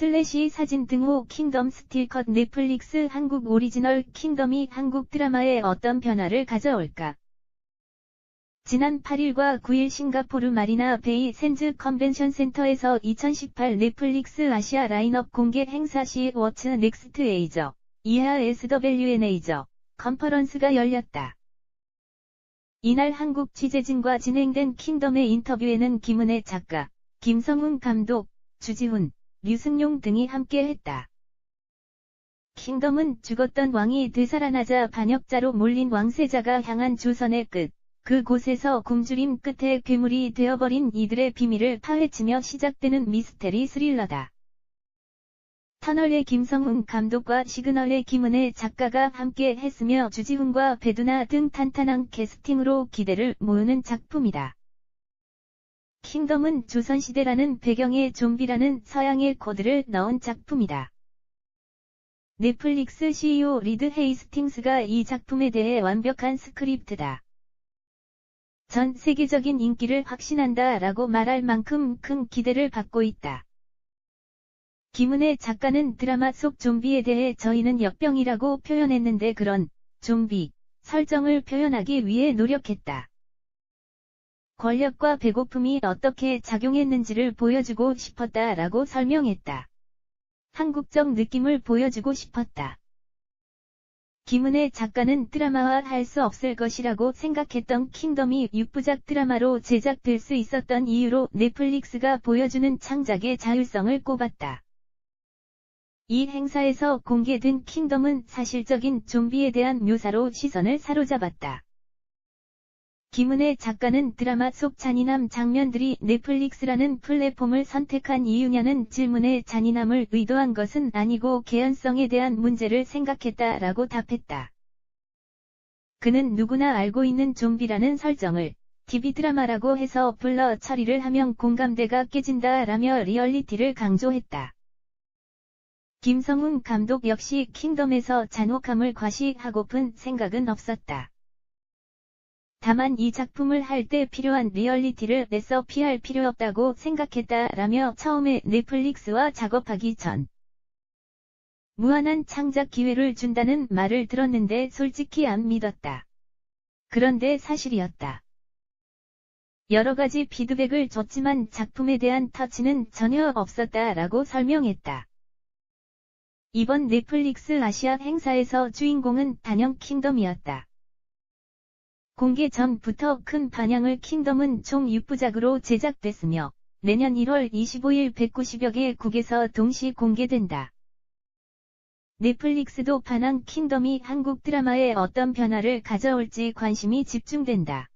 슬래시 사진 등호 킹덤 스틸컷 넷플릭스 한국 오리지널 킹덤이 한국 드라마에 어떤 변화를 가져올까? 지난 8일과 9일 싱가포르 마리나 베이 샌즈 컨벤션 센터에서 2018 넷플릭스 아시아 라인업 공개 행사 시 워츠 넥스트 에이저, 이하 SWN 에이저, 컨퍼런스가 열렸다. 이날 한국 취재진과 진행된 킹덤의 인터뷰에는 김은혜 작가, 김성훈 감독, 주지훈, 류승용 등이 함께했다. 킹덤은 죽었던 왕이 되살아나자 반역자로 몰린 왕세자가 향한 조선의 끝, 그곳에서 굶주림 끝에 괴물이 되어버린 이들의 비밀을 파헤치며 시작되는 미스테리 스릴러다. 터널의 김성훈 감독과 시그널의 김은혜 작가가 함께 했으며 주지훈과 배두나 등 탄탄한 캐스팅으로 기대를 모으는 작품이다. 킹덤은 조선시대라는 배경에 좀비라는 서양의 코드를 넣은 작품이다. 넷플릭스 CEO 리드 헤이스팅스가 이 작품에 대해 완벽한 스크립트다. 전 세계적인 인기를 확신한다 라고 말할 만큼 큰 기대를 받고 있다. 김은혜 작가는 드라마 속 좀비에 대해 저희는 역병이라고 표현했는데 그런 좀비 설정을 표현하기 위해 노력했다. 권력과 배고픔이 어떻게 작용했는지를 보여주고 싶었다 라고 설명했다. 한국적 느낌을 보여주고 싶었다. 김은혜 작가는 드라마화 할 수 없을 것이라고 생각했던 킹덤이 6부작 드라마로 제작될 수 있었던 이유로 넷플릭스가 보여주는 창작의 자율성을 꼽았다. 이 행사에서 공개된 킹덤은 사실적인 좀비에 대한 묘사로 시선을 사로잡았다. 김은혜 작가는 드라마 속 잔인함 장면들이 넷플릭스라는 플랫폼을 선택한 이유냐는 질문에 잔인함을 의도한 것은 아니고 개연성에 대한 문제를 생각했다라고 답했다. 그는 누구나 알고 있는 좀비라는 설정을 TV 드라마라고 해서 불러 처리를 하면 공감대가 깨진다라며 리얼리티를 강조했다. 김성훈 감독 역시 킹덤에서 잔혹함을 과시하고픈 생각은 없었다. 다만 이 작품을 할 때 필요한 리얼리티를 내서 피할 필요 없다고 생각했다라며 처음에 넷플릭스와 작업하기 전 무한한 창작 기회를 준다는 말을 들었는데 솔직히 안 믿었다. 그런데 사실이었다. 여러 가지 피드백을 줬지만 작품에 대한 터치는 전혀 없었다라고 설명했다. 이번 넷플릭스 아시아 행사에서 주인공은 단연 킹덤이었다. 공개 전부터 큰 반향을 킹덤은 총 6부작으로 제작됐으며 내년 1월 25일 190여 개 국에서 동시 공개된다. 넷플릭스도 반항 킹덤이 한국 드라마에 어떤 변화를 가져올지 관심이 집중된다.